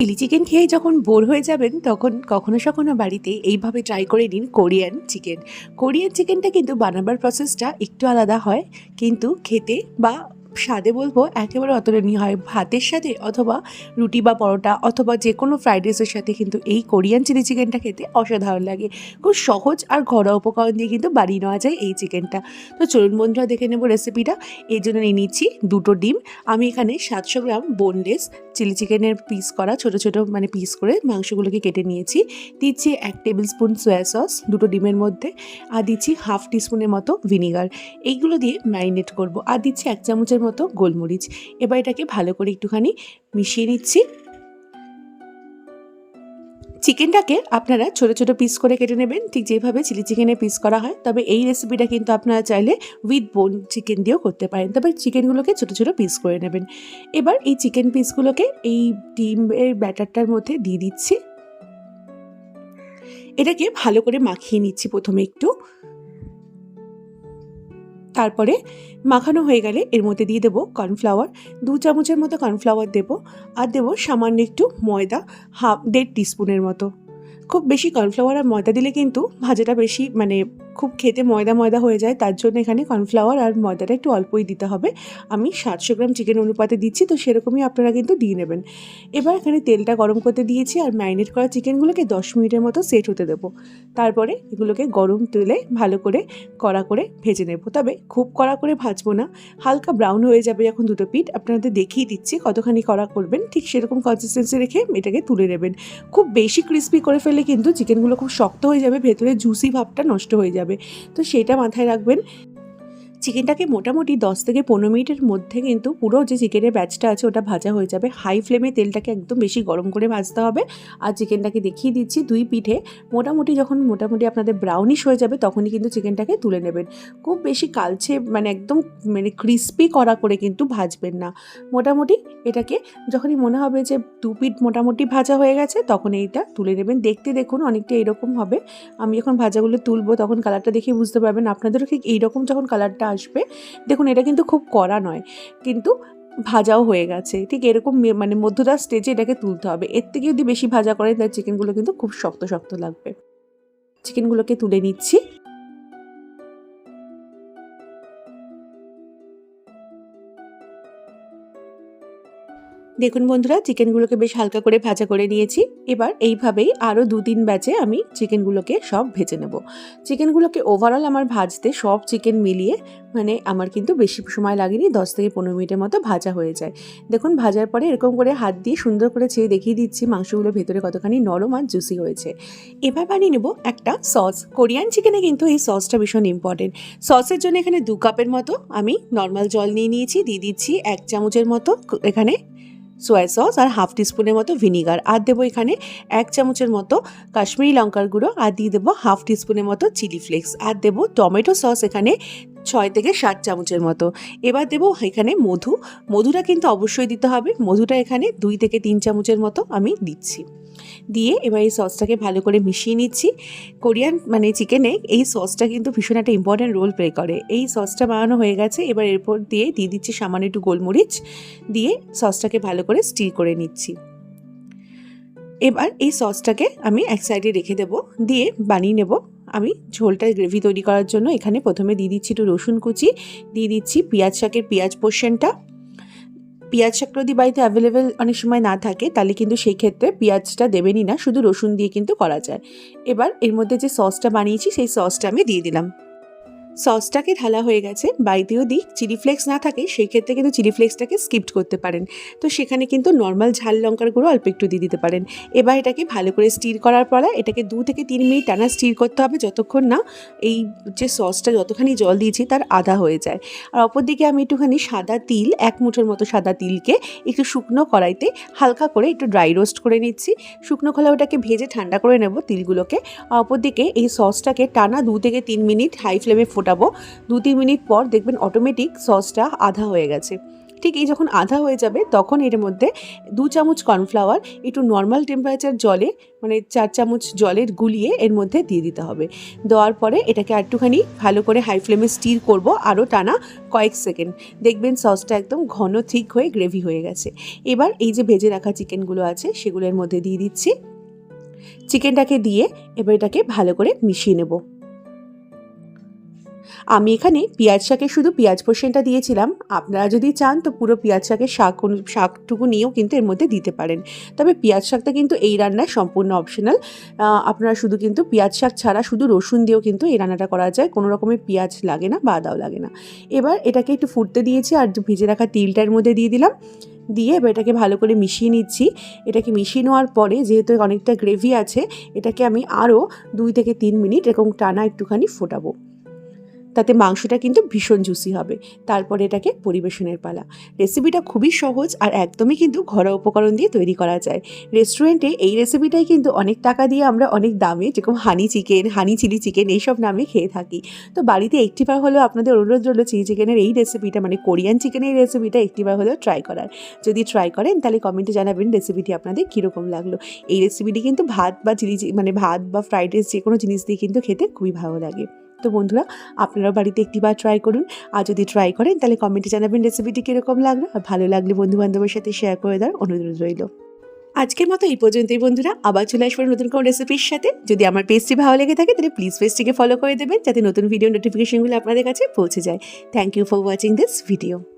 Chilli chicken খেয়ে যখন bore হয়ে যাবেন, তখন কখনো সখনো বাড়িতে এইভাবে ট্রাই করে নিন কোরিয়ান চিকেন কোরিয়ান চিকেনটা কিন্তু বানাবার প্রসেসটা একটু আলাদা হয়, কিন্তু খেতে বা স্বাদে বলব একেবারে অতুলনীয় হয় ভাতের সাথে অথবা রুটি বা পরোটা অথবা যে কোনো ফ্রাইড রাইসের সাথে কিন্তু এই কোরিয়ান চিলি চিকেনটা খেতে অসাধারণ লাগে। খুব সহজ আর ঘরোয়া উপকরণ দিয়ে কিন্তু বানিয়ে নেওয়া যায় এই চিকেনটা। তো চলুন বন্ধুরা দেখে নেব রেসিপিটা এই জন্য নিয়ে নিচ্ছি দুটো ডিম। আমি এখানে সাতশো গ্রাম বোনলেস চিলি চিকেনের পিস করা ছোট ছোট মানে পিস করে মাংসগুলোকে কেটে নিয়েছি। দিচ্ছি এক টেবিল স্পুন সয়া সস দুটো ডিমের মধ্যে আর দিচ্ছি হাফ টিস্পুনের মতো ভিনিগার এইগুলো দিয়ে ম্যারিনেট করব। আর দিচ্ছি এক চামচের মতো গোলমরিচ। এবার এটাকে ভালো করে একটুখানি মিশিয়ে নিচ্ছি। চিকেনটাকে আপনারা ছোটো ছোটো পিস করে কেটে নেবেন। ঠিক যেভাবে চিলি চিকেনে পিস করা হয়। তবে এই রেসিপিটা কিন্তু আপনারা চাইলে উইথ বোন চিকেন দিয়েও করতে পারেন। তবে চিকেনগুলোকে ছোটো ছোটো পিস করে নেবেন। এবার এই চিকেন পিসগুলোকে এই ডিমের ব্যাটারটার মধ্যে দিয়ে দিচ্ছি। এটাকে ভালো করে মাখিয়ে নিচ্ছি প্রথমে একটু। তারপরে মাখানো হয়ে গেলে এর মধ্যে দিয়ে দেবো কর্নফ্লাওয়ার দু চামচের মতো কর্নফ্লাওয়ার দেবো আর দেবো সামান্য একটু ময়দা, হাফ, দেড় টিস্পুনের মতো। খুব বেশি কর্নফ্লাওয়ার আর ময়দা দিলে কিন্তু ভাজাটা বেশি মানে খুব খেতে ময়দা ময়দা হয়ে যায়, তার জন্য এখানে কর্নফ্লাওয়ার আর ময়দাটা একটু অল্পই দিতে হবে। আমি সাতশো গ্রাম চিকেন অনুপাতে দিচ্ছি, তো সেরকমই আপনারা কিন্তু দিয়ে নেবেন। এবার এখানে তেলটা গরম করতে দিয়েছি আর ম্যারিনেট করা চিকেনগুলোকে দশ মিনিটের মতো সেট হতে দেবো। তারপরে এগুলোকে গরম তেলে ভালো করে কড়া করে ভেজে নেব। তবে খুব কড়া করে ভাজবো না, হালকা ব্রাউন হয়ে যাবে যখন দুটো পিঠ। আপনাদের দেখিয়ে দিচ্ছি কতখানি কড়া করবেন, ঠিক সেরকম কনসিস্টেন্সি রেখে এটাকে তুলে নেবেন। খুব বেশি ক্রিস্পি করে ফেলে কিন্তু চিকেনগুলো খুব শক্ত হয়ে যাবে, ভেতরে জুসি ভাবটা নষ্ট হয়ে যাবে। তো সেটা মাথায় রাখবেন চিকেনটাকে মোটামুটি দশ থেকে পনেরো মিনিটের মধ্যে কিন্তু পুরো যে চিকেনের ব্যাচটা আছে ওটা ভাজা হয়ে যাবে। হাই ফ্লেমে তেলটাকে একদম বেশি গরম করে ভাজতে হবে। আর চিকেনটাকে দেখিয়ে দিচ্ছি দুই পিঠে। মোটামুটি যখন মোটামুটি আপনাদের ব্রাউনিশ হয়ে যাবে তখনই কিন্তু চিকেনটাকে তুলে নেবেন। খুব বেশি কালচে মানে একদম মানে ক্রিস্পি করা করে কিন্তু ভাজবেন না। মোটামুটি এটাকে যখনই মনে হবে যে দু পিঠ মোটামুটি ভাজা হয়ে গেছে তখন এইটা তুলে নেবেন। দেখতে দেখুন অনেকটা এরকম হবে। আমি যখন ভাজাগুলো তুলবো তখন কালারটা দেখে বুঝতে পারবেন। আপনাদেরও ঠিক এইরকম যখন কালারটা আসবে। দেখুন, এটা কিন্তু খুব কড়া নয়, কিন্তু ভাজাও হয়ে গেছে। ঠিক এরকম মানে মধ্যদার স্টেজে এটাকে তুলতে হবে। এর থেকে যদি বেশি ভাজা করে তাহলে চিকেনগুলো কিন্তু খুব শক্ত শক্ত লাগবে। চিকেনগুলোকে তুলে নিচ্ছি। দেখুন বন্ধুরা, চিকেনগুলোকে বেশ হালকা করে ভাজা করে নিয়েছি। এবার এইভাবেই আরও দু তিন ব্যাচে আমি চিকেনগুলোকে সব ভেজে নেব। চিকেনগুলোকে ওভারঅল আমার ভাজতে সব চিকেন মিলিয়ে মানে আমার কিন্তু বেশি সময় লাগেনি, দশ থেকে পনেরো মিনিটের মতো ভাজা হয়ে যায়। দেখুন, ভাজার পরে এরকম করে হাত দিয়ে সুন্দর করে ছেড়ে দেখিয়ে দিচ্ছি, মাংসগুলো ভেতরে কতখানি নরম আর জুসি হয়েছে। এবার বানিয়ে নেব একটা সস কোরিয়ান চিকেনে কিন্তু এই সসটা ভীষণ ইম্পর্টেন্ট সসের জন্য এখানে দু কাপের মতো আমি নর্মাল জল নিয়ে নিয়েছি, দিয়ে দিচ্ছি এক চামচের মতো এখানে সোয়া সস আর হাফ টিস্পুনের মতো ভিনিগার আর দেবো এখানে এক চামচের মতো কাশ্মীরি লঙ্কার গুঁড়ো আর দিয়ে দেবো হাফ টিস্পুনের মতো চিলি ফ্লেক্স আর দেবো টমেটো সস এখানে ছয় থেকে সাত চামচের মতো। এবার দেবো এখানে মধু। মধুটা কিন্তু অবশ্যই দিতে হবে। মধুটা এখানে দুই থেকে তিন চামচের মতো আমি দিচ্ছি। দিয়ে এবার এই সসটাকে ভালো করে মিশিয়ে নিচ্ছি। কোরিয়ান মানে চিকেনে এই সসটা কিন্তু ভীষণ একটা ইম্পর্ট্যান্ট রোল প্লে করে। এই সসটা বানানো হয়ে গেছে, এবার এরপর দিয়ে দিয়ে দিচ্ছি সামান্য একটু গোলমরিচ, দিয়ে সসটাকে ভালো করে স্টির করে নিচ্ছি। এবার এই সসটাকে আমি এক সাইডে রেখে দেব, দিয়ে বানিয়ে নেব। আমি ঝোলটা গ্রেভি তৈরি করার জন্য এখানে প্রথমে দিয়ে দিচ্ছি একটু রসুন কুচি, দিয়ে দিচ্ছি পেঁয়াজ শাকের পেঁয়াজ পোর্শনটা পেঁয়াজ শাক যদি বাড়িতে অ্যাভেলেবেল অনেক সময় না থাকে, তাহলে কিন্তু সেই ক্ষেত্রে পেঁয়াজটা দেবেনই না। শুধু রসুন দিয়ে কিন্তু করা যায়। এবার এর মধ্যে যে সসটা বানিয়েছি, সেই সসটা আমি দিয়ে দিলাম। সসটাকে ঢালা হয়ে গেছে। বাড়িতে যদি চিলি ফ্লেক্স না থাকে, সেই ক্ষেত্রে কিন্তু চিলি ফ্লেক্সটাকে স্কিপ্ট করতে পারেন। তো সেখানে কিন্তু নর্মাল ঝাল লঙ্কার গুঁড়ো অল্প একটু দিয়ে দিতে পারেন। এবার এটাকে ভালো করে স্টির করার পরে এটাকে দু থেকে তিন মিনিট টানা স্টির করতে হবে, যতক্ষণ না এই যে সসটা যতখানি জল দিয়েছি তার আধা হয়ে যায়। আর অপরদিকে আমি একটুখানি সাদা তিল, এক মুঠোর মতো সাদা তিলকে একটু শুকনো কড়াইতে হালকা করে একটু ড্রাই রোস্ট করে নিচ্ছি। শুকনো খোলা ওটাকে ভেজে ঠান্ডা করে নেব তিলগুলোকে। আর অপরদিকে এই সসটাকে টানা দু থেকে তিন মিনিট হাই ফ্লেমে ফোটাবো দু তিন মিনিট পর দেখবেন অটোমেটিক সসটা আধা হয়ে গেছে। ঠিক এই যখন আধা হয়ে যাবে, তখন এর মধ্যে দু চামচ কর্নফ্লাওয়ার একটু নর্মাল টেম্পারেচার জলে মানে চার চামচ জলের গুলিয়ে এর মধ্যে দিয়ে দিতে হবে। দেওয়ার পরে এটাকে একটুখানি ভালো করে হাই ফ্লেমে স্টির করব আরও টানা কয়েক সেকেন্ড দেখবেন সসটা একদম ঘন ঠিক হয়ে গ্রেভি হয়ে গেছে। এবার এই যে ভেজে রাখা চিকেনগুলো আছে সেগুলোর মধ্যে দিয়ে দিচ্ছি। চিকেনটাকে দিয়ে এবার এটাকে ভালো করে মিশিয়ে নেব। আমি এখানে পেঁয়াজ শাকে শুধু পেঁয়াজ পোর্শনটা দিয়েছিলাম। আপনারা যদি চান তো পুরো পেঁয়াজ শাকের শাক শাকটুকু নিয়েও কিন্তু এর মধ্যে দিতে পারেন। তবে পেঁয়াজ শাকটা কিন্তু এই রান্নায় সম্পূর্ণ অপশনাল আপনারা শুধু কিন্তু পেঁয়াজ শাক ছাড়া শুধু রসুন দিয়েও কিন্তু এই রান্নাটা করা যায়। কোনো রকমের পেঁয়াজ লাগে না বা আদাও লাগে না। এবার এটাকে একটু ফুটতে দিয়েছি আর ভেজে রাখা তিলটার মধ্যে দিয়ে দিলাম। দিয়ে এবার এটাকে ভালো করে মিশিয়ে নিচ্ছি। এটাকে মিশিয়ে নেওয়ার পরে যেহেতু অনেকটা গ্রেভি আছে, এটাকে আমি আরও দুই থেকে তিন মিনিট এরকম টানা একটুখানি ফোটাবো। তাতে মাংসটা কিন্তু ভীষণ জুসি হবে। তারপরে এটাকে পরিবেশনের পালা। রেসিপিটা খুবই সহজ আর একদমই কিন্তু ঘরোয়া উপকরণ দিয়ে তৈরি করা যায়। রেস্টুরেন্টে এই রেসিপিটাই কিন্তু অনেক টাকা দিয়ে আমরা অনেক দামে যেরকম honey chicken honey chilli chicken এইসব নামে খেয়ে থাকি। তো বাড়িতে একটিবার হলেও আপনাদের অনুরোধ রইল চিলি চিকেনের এই রেসিপিটা মানে কোরিয়ান চিকেনের রেসিপিটা একটিবার হলেও ট্রাই করার। যদি ট্রাই করেন তাহলে কমেন্টে জানাবেন রেসিপিটি আপনাদের কীরকম লাগল। এই রেসিপিটি কিন্তু ভাত বা চিলি মানে ভাত বা ফ্রাইড রাইস যে কোনো জিনিস দিয়ে কিন্তু খেতে খুবই ভালো লাগে। তো বন্ধুরা, আপনারাও বাড়িতে একটিবার ট্রাই করুন। আর যদি ট্রাই করেন, তাহলে কমেন্টে জানাবেন রেসিপিটি কীরকম লাগল। আর ভালো লাগলে বন্ধুবান্ধবের সাথে শেয়ার করে দেওয়ার অনুরোধ রইল। আজকের মতো এই পর্যন্তই বন্ধুরা। আবার চলে আসব নতুন কোনো রেসিপির সাথে। যদি আমার পেজটি ভালো লেগে থাকে, তাহলে প্লিজ পেজটিকে ফলো করে দেবেন, যাতে নতুন ভিডিও নোটিফিকেশনগুলো আপনাদের কাছে পৌঁছে যায়। Thank you for watching this video